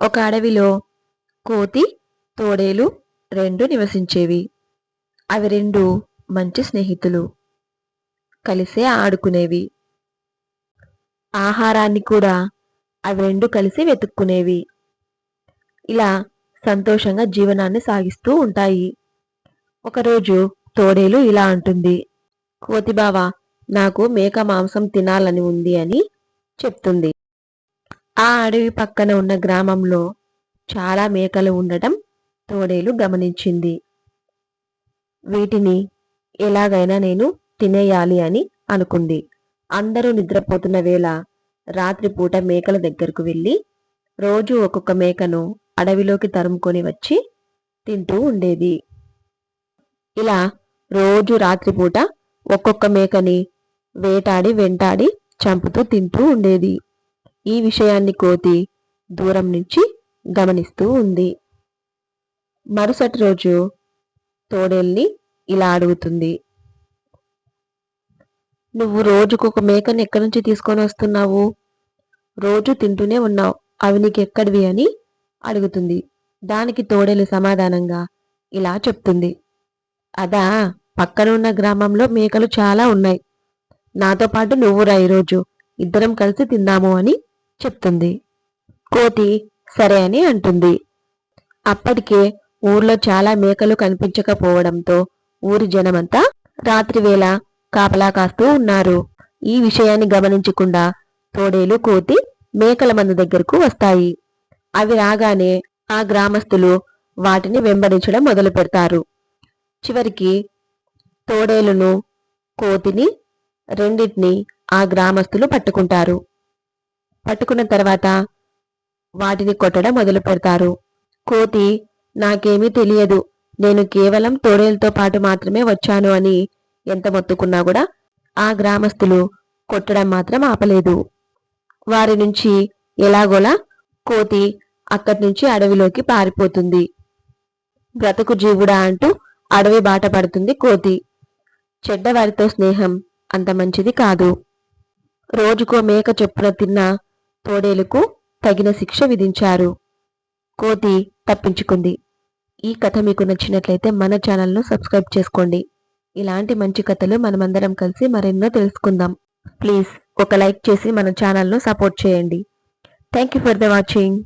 ఒక అడవిలో కోతి తోడేలు రెండు నివసించేవి. అవి రెండు మంచి స్నేహితులు. కలిసే ఆడుకునేవి. ఆహారాన్ని కూడా అవి రెండు కలిసి వెతుక్కునేవి. ఇలా సంతోషంగా జీవనాన్ని సాగిస్తూ ఉంటాయి. ఒకరోజు తోడేలు ఇలా అంటుంది కోతిబావ నాకు మేక మాంసం తినాలని ఉంది అని చెప్తుంది. ఆ అడవి పక్కన ఉన్న గ్రామంలో చాలా మేకలు ఉండటం తోడేలు గమనించింది. వీటిని ఎలాగైనా నేను తినేయాలి అని అనుకుంది. అందరూ నిద్రపోతున్న వేళ రాత్రిపూట మేకల దగ్గరకు వెళ్ళి రోజు ఒక్కొక్క మేకను అడవిలోకి తరుముకొని వచ్చి తింటూ ఉండేది. ఇలా రోజు రాత్రిపూట ఒక్కొక్క మేకని వేటాడి వెంటాడి చంపుతూ తింటూ ఉండేది. ఈ విషయాన్ని కోతి దూరం నుంచి గమనిస్తూ ఉంది. మరుసటి రోజు తోడేల్ని ఇలా అడుగుతుంది. నువ్వు రోజుకొక మేకని ఎక్కడి నుంచి తీసుకొని వస్తున్నావు? రోజు తింటూనే ఉన్నావు. అవి నీకు ఎక్కడివి? అని అడుగుతుంది. దానికి తోడేలు సమాధానంగా ఇలా చెప్తుంది. అదా పక్కనున్న గ్రామంలో మేకలు చాలా ఉన్నాయి. నాతో పాటు నువ్వురా ఈరోజు. ఇద్దరం కలిసి తిందాము అని చెప్తుంది. కోతి సరే అని అంటుంది. అప్పటికే ఊర్లో చాలా మేకలు కనిపించకపోవడంతో ఊరి జనమంతా రాత్రివేళ కాపలా కాస్తూ ఉన్నారు. ఈ విషయాన్ని గమనించకుండా తోడేలు కోతి మేకల మంద దగ్గరకు వస్తాయి. అవి రాగానే ఆ గ్రామస్తులు వాటిని వెంబడించడం మొదలు పెడతారు. చివరికి తోడేలును కోతిని రెండింటిని ఆ గ్రామస్తులు పట్టుకుంటారు. పట్టుకున్న తర్వాత వాటిని కొట్టడం మొదలు పెడతారు. కోతి నాకేమీ తెలియదు. నేను కేవలం తోడేలతో పాటు మాత్రమే వచ్చాను అని ఎంత మొత్తుకున్నా కూడా ఆ గ్రామస్తులు కొట్టడం మాత్రం ఆపలేదు. వారి నుంచి ఎలాగోలా కోతి అక్కడి నుంచి అడవిలోకి పారిపోతుంది. బ్రతుకు జీవుడా అంటూ అడవి బాట పడుతుంది కోతి. చెడ్డవారితో స్నేహం అంత మంచిది కాదు. రోజుకో మేక చొప్పున తిన్న తోడేలుకు తగిన శిక్ష విధించారు. కోతి తప్పించుకుంది. ఈ కథ మీకు నచ్చినట్లయితే మన ఛానల్ను సబ్స్క్రైబ్ చేసుకోండి. ఇలాంటి మంచి కథలు మనమందరం కలిసి మరెన్నో తెలుసుకుందాం. ప్లీజ్ ఒక లైక్ చేసి మన ఛానల్ను సపోర్ట్ చేయండి. Thank you for the watching.